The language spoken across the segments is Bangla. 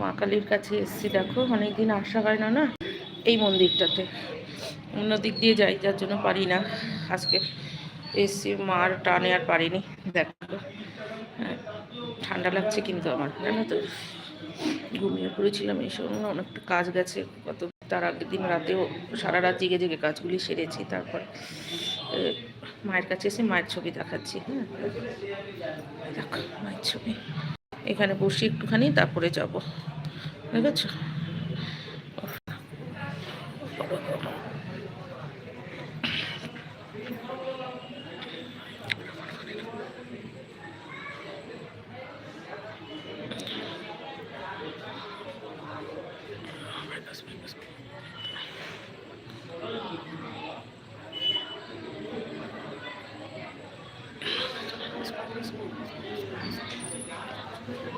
মা কালীর কাছে এসছি দেখো অনেকদিন আসা হয় না না এই মন্দিরটাতে। অন্য দিক দিয়ে যাই যার জন্য পারি না। আজকে এসছি মার টানে আর পারিনি দেখো। হ্যাঁ, ঠান্ডা লাগছে কিন্তু আমার জানো তো। ঘুমিয়ে পড়েছিলাম এই সময় অনেকটা কাজ গেছে কত তার আগের দিন রাতেও সারা রাত জেগে জেগে কাজগুলি সেরেছি তারপর মায়ের কাছে এসে মায়ের ছবি দেখাচ্ছি হ্যাঁ। দেখো মায়ের ছবি। এখানে বসি একটুখানি তারপরে যাব। দেখেছো Thank you.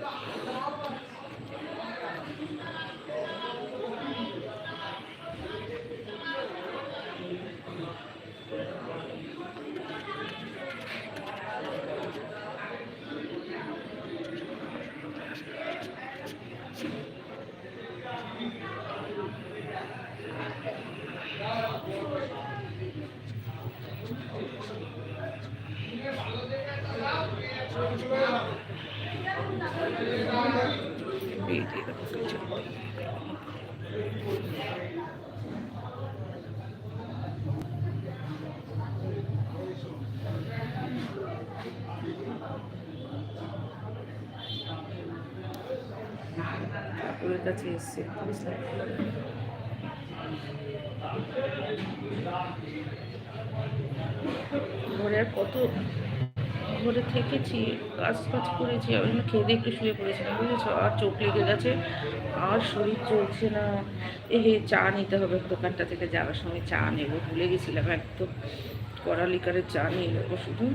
যে দেখো কিছু। ঠাকুরের কাছে এসছে ঘরে কত ঘরে থেকেছি কাজ কাজ করেছি, আমি জন্য খেয়ে একটু শুয়ে পড়েছিলাম, বুঝেছ? আর চোখ লেগে গেছে, আর শরীর চলছে না। এ হে, চা নিতে হবে দোকানটা থেকে, যাওয়ার সময় চা নেব, ভুলে গেছিলাম একদম। কড়া লিকারের চা নিয়ে নেব শুধু।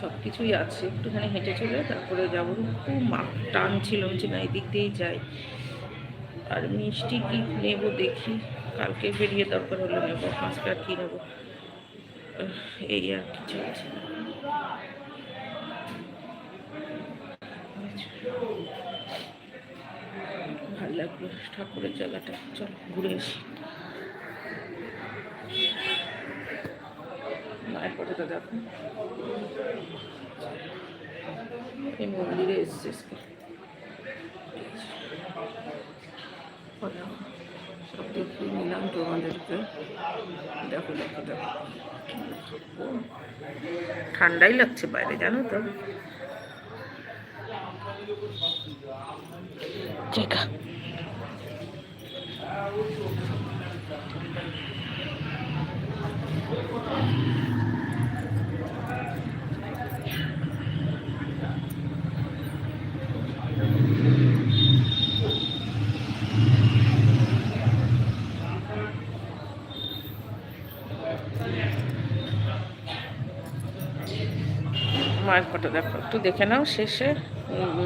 সব কিছুই আছে, একটুখানি হেঁটে চলে তারপরে যাব। খুব মা টান ছিল যে না, এদিক দিয়েই যাই। আর মিষ্টি কি নেব দেখি, কালকে বেরিয়ে দরকার হলে নেব আর কি নেব? এই আর কি চলছে। ভালো লাগল ঠাকুরের জায়গাটা চল, ঘুরে আসি। মায়ের ফটোটা দেখো এই মন্দিরে এসছে। সব দেখিয়ে নিলাম তোমাদেরকে দেখো দেখো দেখো। ঠান্ডাই লাগছে বাইরে, জানো তো? 这个。মায়ের ফটো দেখো। একটু দেখে নাও শেষে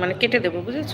মানে কেটে দেবো বুঝেছ?